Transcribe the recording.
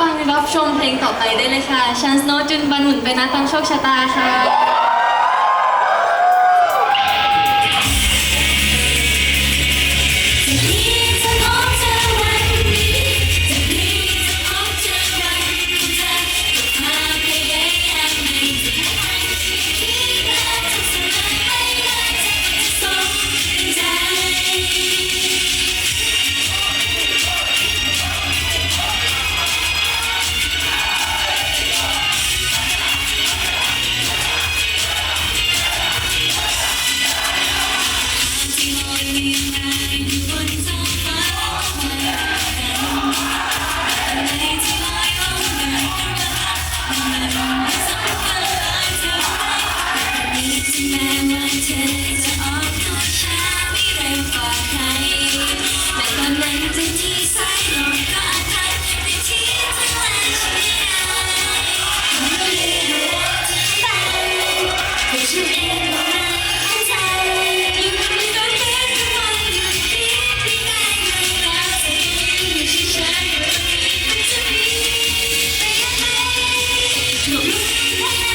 ฟังรับชมเพลงต่อไปได้เลยค่ะชันสโนจุนบันหมุนไปนะตามโชคชะตาค่ะ burning light, Yeah.